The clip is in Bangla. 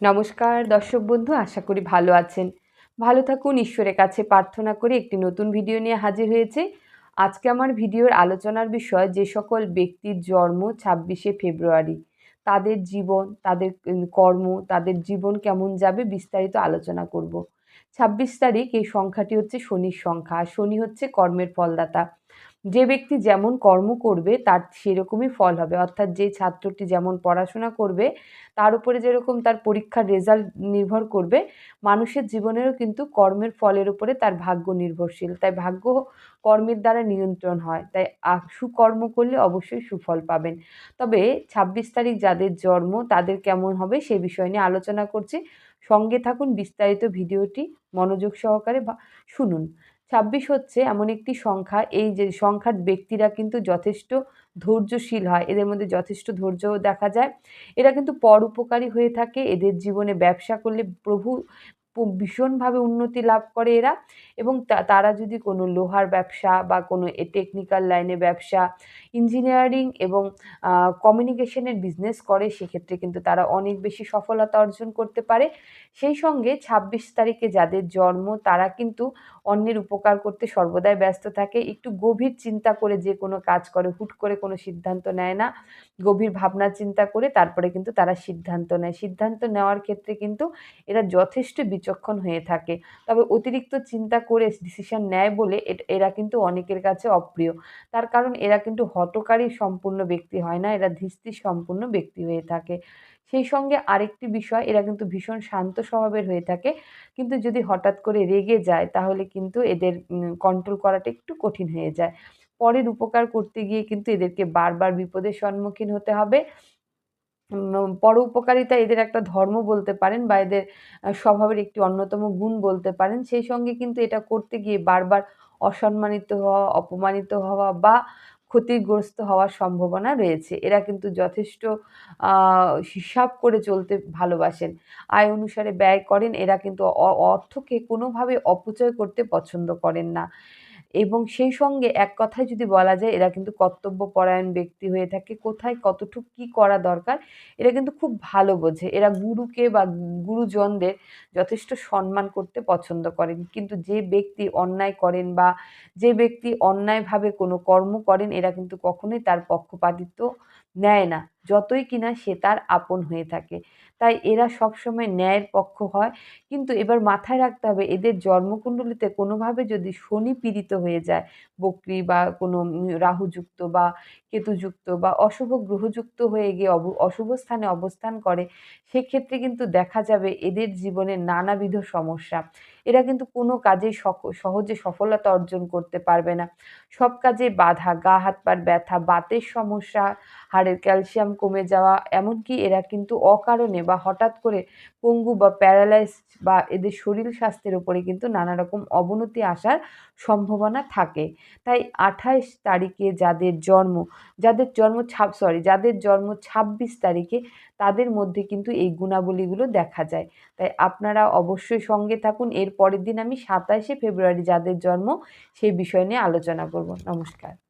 নমস্কার দর্শক বন্ধু, আশা করি ভালো আছেন। ভালো থাকুন, ঈশ্বরের কাছে প্রার্থনা করে একটি নতুন ভিডিও নিয়ে হাজির হয়েছে। আজকে আমার ভিডিওর আলোচনার বিষয় যে সকল ব্যক্তির জন্ম ছাব্বিশে ফেব্রুয়ারি, তাদের জীবন, তাদের কর্ম, তাদের জীবন কেমন যাবে বিস্তারিত আলোচনা করব। ছাব্বিশ তারিখ, এই সংখ্যাটি হচ্ছে শনির সংখ্যা শনি হচ্ছে কর্মের ফলদাতা। যে ব্যক্তি যেমন কর্ম করবে, তার সেরকমই ফল হবে। অর্থাৎ যে ছাত্রটি যেমন পড়াশোনা করবে, তার উপরে যেরকম তার পরীক্ষার রেজাল্ট নির্ভর করবে, মানুষের জীবনেরও কিন্তু কর্মের ফলের উপরে তার ভাগ্য নির্ভরশীল। তাই ভাগ্য কর্মের দ্বারা নিয়ন্ত্রণ হয়। তাই সুকর্ম করলে অবশ্যই সুফল পাবেন। তবে ছাব্বিশ তারিখ যাদের জন্ম, তাদের কেমন হবে সে বিষয় নিয়ে আলোচনা করছি। সঙ্গে থাকুন বিস্তারিত ভিডিওটি। মনোযোগ সহকারে শুনুন। ছাব্বিশ হচ্ছে এমন একটি সংখ্যা। এই যে সংখ্যার ব্যক্তিরা কিন্তু যথেষ্ট ধৈর্যশীল হয়, এদের মধ্যে যথেষ্ট ধৈর্য দেখা যায়। এরা কিন্তু পর উপকারী হয়ে থাকে, এদের জীবনে ব্যবসা করলে প্রভু ভীষণভাবে উন্নতি লাভ করে এরা এবং তারা যদি কোনো লোহার ব্যবসা বা কোনো টেকনিক্যাল লাইনে ব্যবসা ইঞ্জিনিয়ারিং এবং কমিউনিকেশনের বিজনেস করে সেক্ষেত্রে কিন্তু তারা অনেক বেশি সফলতা অর্জন করতে পারে। সেই সঙ্গে ছাব্বিশ তারিখে যাদের জন্ম তারা কিন্তু অন্যের উপকার করতে সর্বদাই ব্যস্ত থাকে। একটু গভীর চিন্তা করে যে কোনো কাজ করে, হুট করে কোনো সিদ্ধান্ত নেয় না। গভীর ভাবনা চিন্তা করে তারপরে কিন্তু তারা সিদ্ধান্ত নেয়। সিদ্ধান্ত নেওয়ার ক্ষেত্রে কিন্তু এরা যথেষ্ট বিচক্ষণ হয়ে থাকে। তবে অতিরিক্ত চিন্তা করে ডিসিশন নেয় বলে এরা কিন্তু অনেকের কাছে অপ্রিয়। তার কারণ এরা কিন্তু হটকারী সম্পূর্ণ ব্যক্তি হয় না, এরা ধীস্তি সম্পূর্ণ ব্যক্তি হয়ে থাকে। সেই সঙ্গে আরেকটি বিষয়, এরা কিন্তু ভীষণ শান্ত স্বভাবের হয়ে থাকে। কিন্তু যদি হঠাৎ করে রেগে যায়, তাহলে কিন্তু এদের কন্ট্রোল করাটা একটু কঠিন হয়ে যায়। পরের উপকার করতে গিয়ে কিন্তু এদেরকে বারবার বিপদের সম্মুখীন হতে হবে। পর উপকারিতা এদের একটা ধর্ম বলতে পারেন বা এদের স্বভাবের একটি অন্যতম গুণ বলতে পারেন। সেই সঙ্গে কিন্তু এটা করতে গিয়ে বারবার অসম্মানিত হওয়া, অপমানিত হওয়া বা ক্ষতিগ্রস্ত হওয়ার সম্ভাবনা রয়েছে। এরা কিন্তু যথেষ্ট হিসাব করে চলতে ভালোবাসেন। আয় অনুসারে ব্যয় করেন। এরা কিন্তু অর্থকে কোনোভাবে অপচয় করতে পছন্দ করেন না। এবং সেই সঙ্গে এক কথায় যদি বলা যায়, এরা কিন্তু কর্তব্যপরায়ণ ব্যক্তি হয়ে থাকে। কোথায় কতটুকু কী করা দরকার, এরা কিন্তু খুব ভালো বোঝে। এরা গুরুকে বা গুরুজনদের যথেষ্ট সম্মান করতে পছন্দ করেন। কিন্তু যে ব্যক্তি অন্যায় করেন বা যে ব্যক্তি অন্যায়ভাবে কোনো কর্ম করেন, এরা কিন্তু কখনোই তার পক্ষপাতিত্ব নেয় না। যতই কিনা সে তার আপন হয়ে থাকে। তাই এরা সবসময় ন্যায়ের পক্ষ হয়। কিন্তু এবার মাথায় রাখতে হবে, এদের জন্মকুণ্ডলিতে কোনোভাবে যদি শনি পীড়িত হয়ে যায়, বকরি বা কোনো রাহুযুক্ত বা কেতুযুক্ত বা অশুভ গ্রহযুক্ত হয়ে গিয়ে অশুভ স্থানে অবস্থান করে, সেক্ষেত্রে কিন্তু দেখা যাবে এদের জীবনে নানাবিধ সমস্যা। এরা কিন্তু কোনো কাজে সহজে সফলতা অর্জন করতে পারবে না। সব কাজে বাধা, গা, হাত পার ব্যথা, বাতের সমস্যা, হাড়ের ক্যালসিয়াম কমে যাওয়া, এমনকি এরা কিন্তু অকারণে বা হঠাৎ করে পঙ্গু বা প্যারালাইজ বা এদের শরীর স্বাস্থ্যের উপরে কিন্তু নানা রকম অবনতি আসার সম্ভাবনা থাকে। তাই আঠাইশ তারিখে যাদের জন্ম যাদের জন্ম ছাপ সরি যাদের জন্ম ছাব্বিশ তারিখে তাদের মধ্যে কিন্তু এই গুণাবলীগুলো দেখা যায়। তাই আপনারা অবশ্যই সঙ্গে থাকুন এর পরের দিন আমি সাতাশে ফেব্রুয়ারি যাদের জন্ম সেই বিষয় নিয়ে আলোচনা করব। নমস্কার।